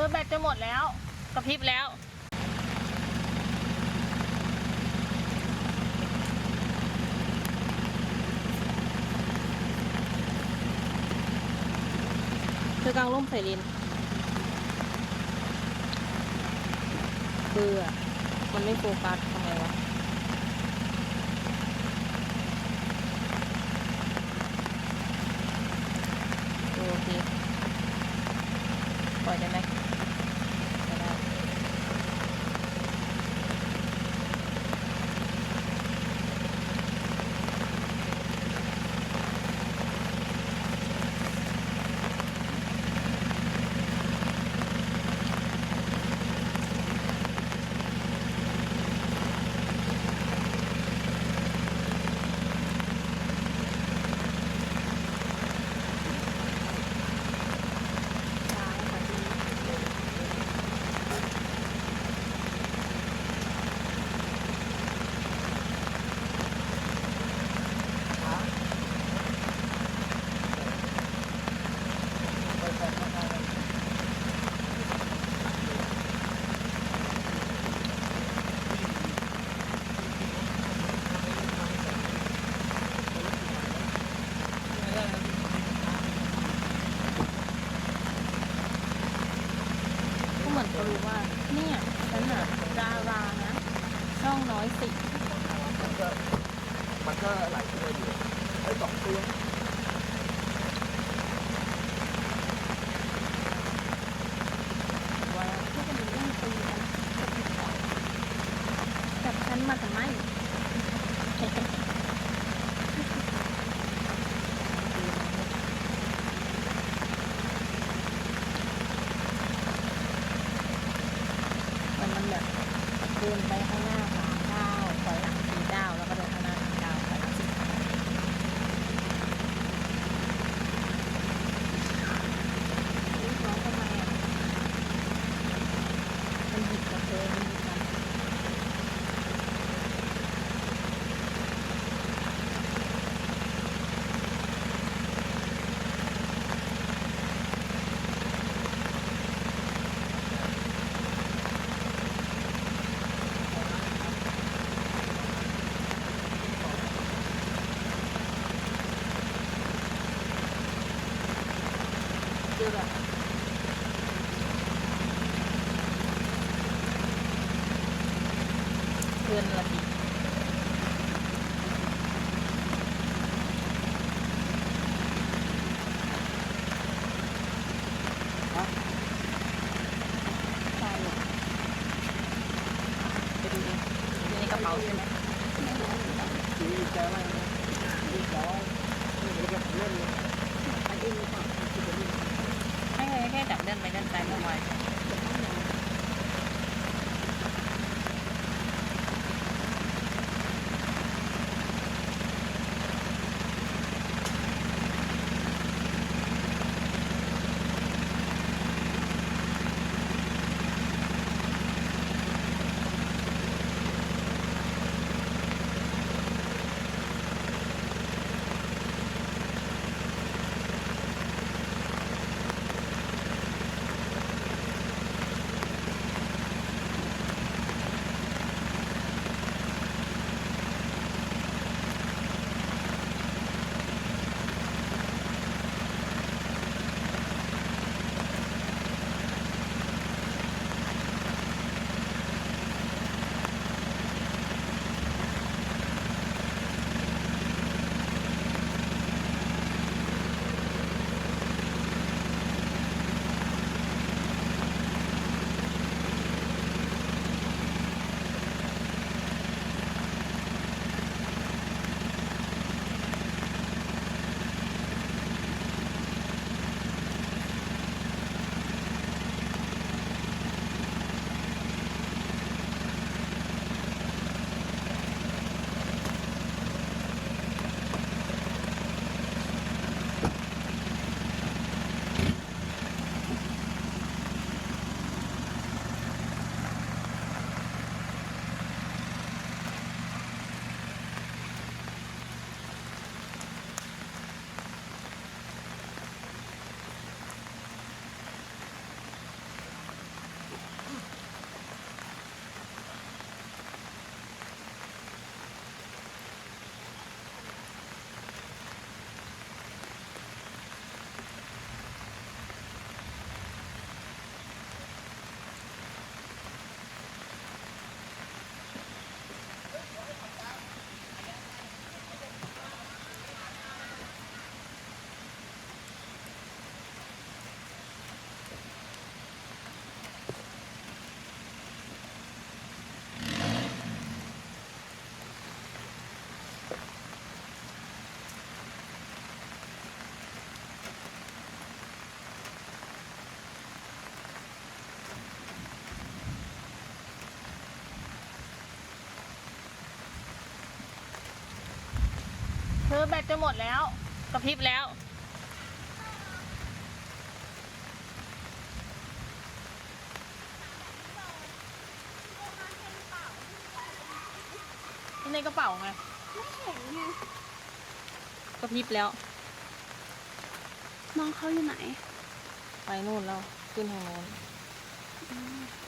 อแบตจะหมดแล้วกระพริบแล้วคือกลางร่มใส่ลินเบื่อ มันไม่โฟกัสทำไงวะโอเคปล่อยได้ไหมไม่ได้ ก็รู้ว่าเนี่ยฉันอะดารานะ ช่องน้อยสิมันก็มันก็หลายตัวอยู่ไอ้สองตัวว่าพวกมันเรื่องตีกันจับฉันมาทำไม มันมันแบบ เดินไปข้างหน้าค่ะมก้าวถอยหลังสี่ก้าวแล้วก็เดินข้างหน้าสามก้าวถอยหลังสี่ก้าวอุ๊ยร้องทำไมอะ มันหยิบกับเธอมันหยิบกัน คือแบบเพื่อนละทีใช่เลยไปดูดิอยู่ในกระเป๋า แค่จับเดินไปเดินไปบ่ ธอแบตจะหมดแล้วกระพริบแล้ว ในกระเป๋าไง ไม่เห็นไงกระพริบแล้ว น้องเขาอยู่ไหน ไปนู่นแล้ว ขึ้นทางโน้นอืม